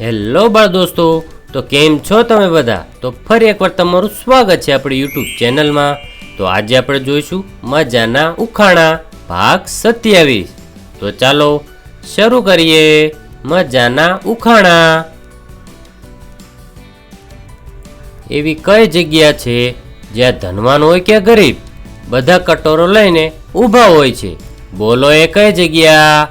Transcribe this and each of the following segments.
Hello બાળ દોસ્તો, તો કેમ છો તમે બધા? તો ફરી એકવાર તમારું સ્વાગત છે આપણી યુટ્યુબ ચેનલમાં. તો આજે આપણે જોઈશું મજાના ઉખાણા ભાગ સત્યાવીસ. તો ચાલો શરૂ કરીએ મજાના ઉખાણા. એવી કઈ જગ્યા છે જ્યાં ધનવાન હોય કે ગરીબ? બધા કટોરો લઈને ઊભા હોય છે. બોલો એ કઈ જગ્યા?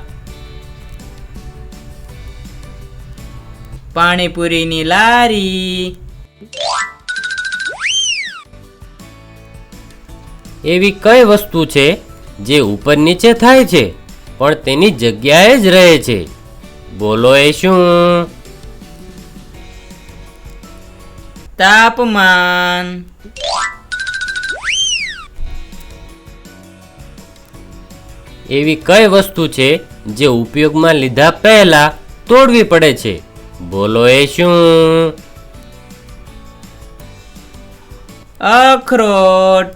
પાણીપુરીની લારી. એવી કઈ વસ્તુ છે જે ઉપર નીચે થાય છે પણ તેની જગ્યાએ જ રહે છે? બોલો એ શું? તાપમાન. એવી કઈ વસ્તુ છે જે ઉપયોગમાં લીધા પહેલા તોડવી પડે છે? બોલો એ શું? અખરોટ.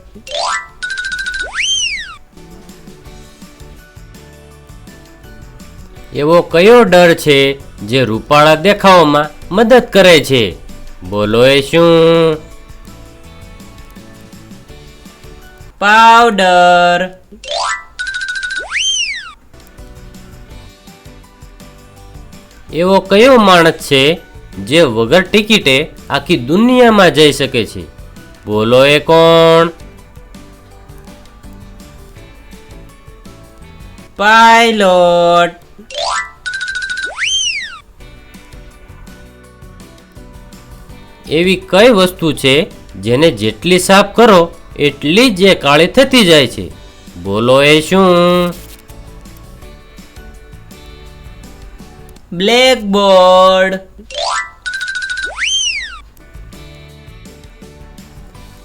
એવો કયો ડર છે જે રૂપાળા દેખાવામાં મદદ કરે છે? બોલો એ શું? પાવડર. એવો કયો માણસ છે જે વગર ટિકિટે આખી દુનિયામાં જઈ શકે છે? બોલો એ કોણ? પાયલોટ. એવી કઈ વસ્તુ છે જેને જેટલી સાફ કરો, એટલી જ એ કાળી થતી જાય છે? બોલો એ શું? બ્લેકબોર્ડ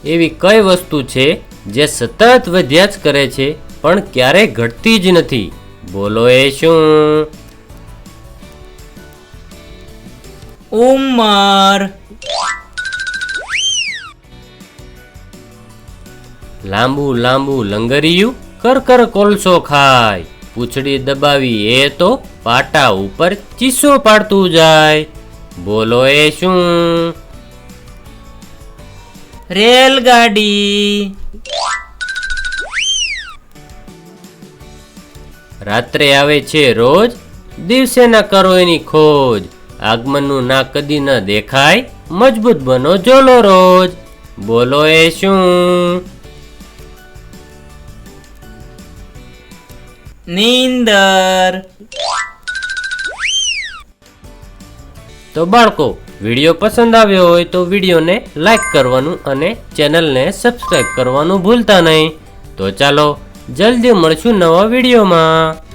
એવી કઈ વસ્તુ છે જે સતત વધ્યા જ કરે છે પણ ક્યારેય ઘટતી જ નથી? બોલો એ શું? ઉંમર. લાંબુ લાંબુ લંગરિયું કર કર કોલસો ખાય. પૂંછડી દબાવી, એ તો પાટા ઉપર ચીસો પાડતું જાય. બોલો, એ શું? રેલગાડી. રાત્રે આવે છે રોજ, દિવસે ના કરો એની ખોજ. આગમનનું ના કદી ન દેખાય, મજબૂત બનો જોલો રોજ. બોલો, એ શું? નીંદર. તો બાળકો, વીડિયો પસંદ આવ્યો હોય તો વિડીયોને લાઈક કરવાનું અને ચેનલને સબસ્ક્રાઈબ કરવાનું ભૂલતા નહીં. તો ચાલો, જલ્દી મળશું નવા વિડીયોમાં.